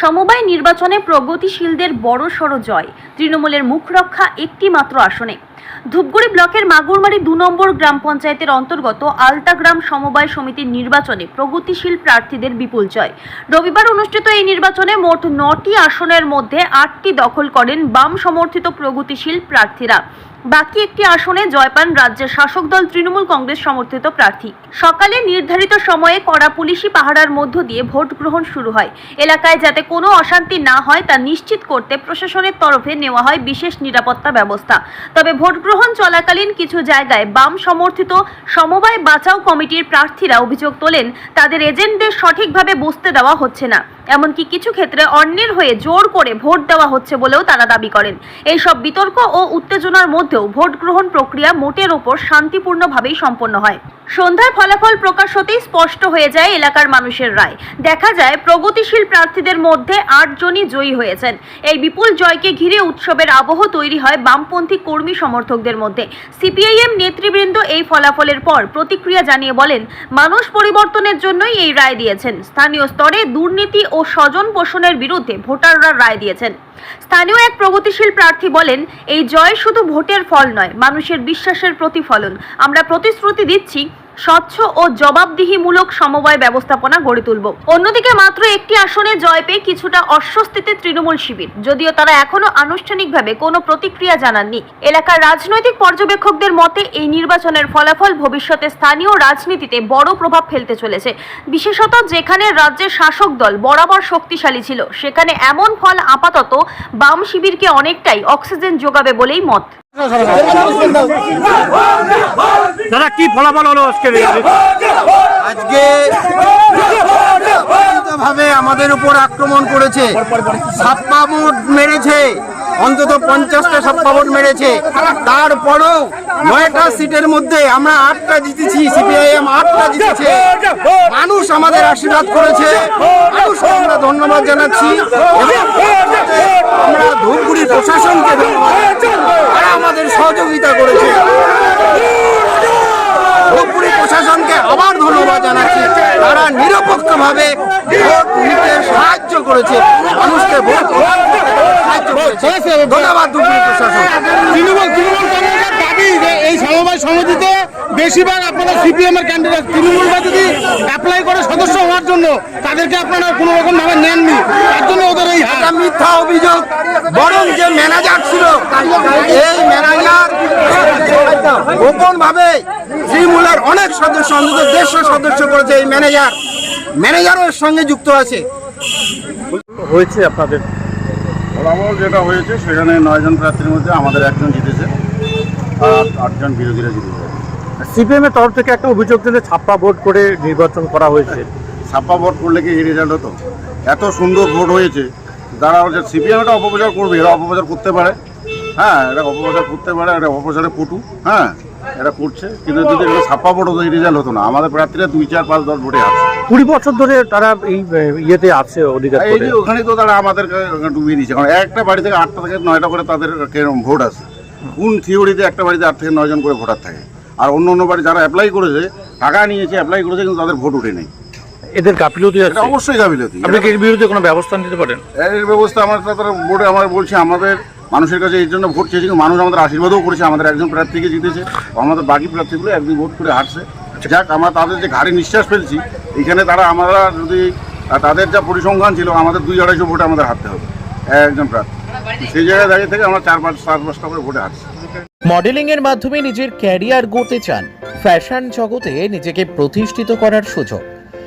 সমবায় নির্বাচনে প্রগতিশীলদের বড়সড় জয়। তৃণমূলের মুখ রক্ষা একটি মাত্র আসনে। ধূপগুড়ি ব্লকের মাগুরমারি দু নম্বর গ্রাম পঞ্চায়েতের অন্তর্গত আলতাগ্রাম সমবায় সমিতির নির্বাচনে প্রগতিশীল প্রার্থীদের বিপুল জয়। রবিবার অনুষ্ঠিত এই নির্বাচনে মোট নটি আসনের মধ্যে আটটি দখল করেন বাম সমর্থিত প্রগতিশীল প্রার্থীরা। বাকি একটি আসনে জয় পান রাজ্যের শাসক দল তৃণমূল কংগ্রেস সমর্থিত প্রার্থী। সকালে নির্ধারিত সময়ে কড়া পুলিশি পাহারার মধ্য দিয়ে ভোট গ্রহণ শুরু হয়। এলাকায় যাতে কোনো অশান্তি না হয় তা নিশ্চিত করতে প্রশাসনের তরফে নেওয়া হয় বিশেষ নিরাপত্তা ব্যবস্থা। তবে ভোট গ্রহণ চলাকালীন কিছু জায়গায় বাম সমর্থিত সমবায় বাঁচাও কমিটির প্রার্থীরা অভিযোগ তোলেন, তাদের এজেন্টদের সঠিকভাবে বসতে দেওয়া হচ্ছে না। এমনকি কিছু ক্ষেত্রে অন্যের হয়ে জোর করে ভোট দেওয়া হচ্ছে বলেও তারা দাবি করেন। এইসব বিতর্ক ও উত্তেজনার মধ্যেও ভোট গ্রহণ প্রক্রিয়া মোটের ওপর শান্তিপূর্ণভাবেই সম্পন্ন হয়। সন্ধ্যায় ফলাফল প্রকাশ হতেই স্পষ্ট হয়ে যায় এলাকার মানুষের রায়। দেখা যায়, প্রগতিশীল প্রার্থীদের মধ্যে আটজনই জয়ী হয়েছেন। এই বিপুল জয়কে ঘিরে উৎসবের আবহ তৈরি হয় বামপন্থী কর্মী সমর্থকদের মধ্যে। সিপিআইএম নেতৃবৃন্দ এই ফলাফলের পর প্রতিক্রিয়া জানিয়ে বলেন, মানুষ পরিবর্তনের জন্যই এই রায় দিয়েছেন। স্থানীয় স্তরে দুর্নীতি ও স্বজন পোষণের বিরুদ্ধে ভোটাররা রায় দিয়েছেন। স্থানীয় এক প্রগতিশীল প্রার্থী বলেন, এই জয় শুধু ভোটের ফল নয়, মানুষের বিশ্বাসের প্রতিফলন। আমরা প্রতিশ্রুতি দিচ্ছি স্বচ্ছ ও জবাবদিহিমূলক সমবায় ব্যবস্থাপনা গড়ে তুলব। অন্যদিকে মাত্র একটি আসনে জয় পেয়ে কিছুটা অস্বস্তিতে তৃণমূল শিবির। যদিও তারা এখনও আনুষ্ঠানিকভাবে কোনো প্রতিক্রিয়া জানাননি। এলাকার রাজনৈতিক পর্যবেক্ষকদের মতে, এই নির্বাচনের ফলাফল ভবিষ্যতে স্থানীয় রাজনীতিতে বড় প্রভাব ফেলতে চলেছে। বিশেষত যেখানে রাজ্যের শাসক দল বরাবর শক্তিশালী ছিল, সেখানে এমন ফল আপাতত বাম শিবিরকে অনেকটাই অক্সিজেন যোগাবে বলেই মত। দাদা, কি ফলাফল হলো আজকে আজকে ভাবে আমাদের উপর আক্রমণ করেছে। সাপ্পা ভোট মেরেছে, অন্তত পঞ্চাশটা সাপ্পা ভোট মেরেছে। তারপরও নয়টা সিটের মধ্যে আমরা আটটা জিতেছি, সিপিআইএম আটটা জিতেছে। মানুষ আমাদের আশীর্বাদ করেছে। মানুষকে আমরা ধন্যবাদ জানাচ্ছি। আমরা ধূপগুড়ি প্রশাসনকে ধন্যবাদ আমাদের সহযোগিতা করেছে ধূপগুড়ি প্রশাসনকে আবার ধন্যবাদ জানাচ্ছি। তারা নিরপেক্ষভাবে ভোট নিতে সাহায্য করেছে। মানুষকে ধন্যবাদ সমিতিতে বেশিরভাগ আপনারা সিপিএম এর ক্যান্ডিডেট তৃণমূল যদি অ্যাপ্লাই করে সদস্য জন্য তাদেরকে আপনারা কোনো রকম ভাবে নেননি। তার জন্য ওদের এই এটা মিথ্যা অভিযোগ। বরং যে ম্যানেজার ছিল এই ম্যানেজার গোপন ভাবে তৃণমূলের অনেক সদস্য অন্তত দেড়শো সদস্য করেছে এই ম্যানেজার। ম্যানেজারও এর সঙ্গে যুক্ত আছে। হয়েছে আপনাদের? ফলাফল যেটা হয়েছে সেখানে নয়জন প্রার্থীর মধ্যে আমাদের একজন জিতেছে আর আটজন বিরোধীরা জিতেছে। সিপিএম এর তরফ থেকে একটা অভিযোগ দিলে ছাপ্পা ভোট করে নির্বাচন করা হয়েছে। ছাপ্পা ভোট করলে কি এই রেজাল্ট হতো? এত সুন্দর ভোট হয়েছে। যারা সিপিএম এটা অপপ্রচার করবে এরা অপপ্রচার করতে পারে। হ্যাঁ এটা অপপ্রচার করতে পারে এটা অপপ্রচারে পটু। হ্যাঁ এটা করছে কিন্তু যদি এটা ছাপ্পা ভোট হতো এই রেজাল্ট হতো না। আমাদের প্রার্থীরা দুই চার পাঁচ দশ ভোটে আছে। কুড়ি বছর ধরে তারা এই ইয়েতে আছে অধিকার এই যে ওখানে তো তারা আমাদেরকে ডুবিয়ে দিচ্ছে কারণ একটা বাড়ি থেকে আটটা থেকে নয়টা করে তাদের কেরম ভোট আছে। কোন থিওরিতে একটা বাড়িতে আট থেকে নয়জন করে ভোটার থাকে? আর অন্য অন্য বাড়ি যারা অ্যাপ্লাই করেছে টাকা নিয়েছে অ্যাপ্লাই করেছে কিন্তু তাদের ভোট উঠে নেই এদের গাফিলতি আছে এটা অবশ্যই গাফিলতি। আপনি কি এর বিরুদ্ধে কোনো ব্যবস্থা নিতে পারেন? এর ব্যবস্থা আমরা তারা বোর্ডে আমরা বলছি আমাদের মানুষের কাছে এই জন্য ভোট চেয়েছি কিন্তু মানুষ আমাদের আশীর্বাদও করেছে আমাদের একজন প্রার্থীকে জিতেছে আমাদের বাকি প্রার্থীগুলো এক দুই ভোট করে হারছে। যাক আমরা তাদের যে ঘাড়ে নিঃশ্বাস ফেলছি এখানে তারা আমরা যদি তাদের যা পরিসংখ্যান ছিল আমাদের দুই আড়াইশো ভোটে আমাদের হারতে হবে একজন প্রার্থী। সেই জায়গায় দাঁড়িয়ে থেকে আমরা চার পাঁচ সাত পাঁচটা করে ভোটে হারছি। মডেলিং এর মাধ্যমে নিজের ক্যারিয়ার গড়তে চান ফ্যাশন জগতে নিজেকে প্রতিষ্ঠিত করার সুযোগ।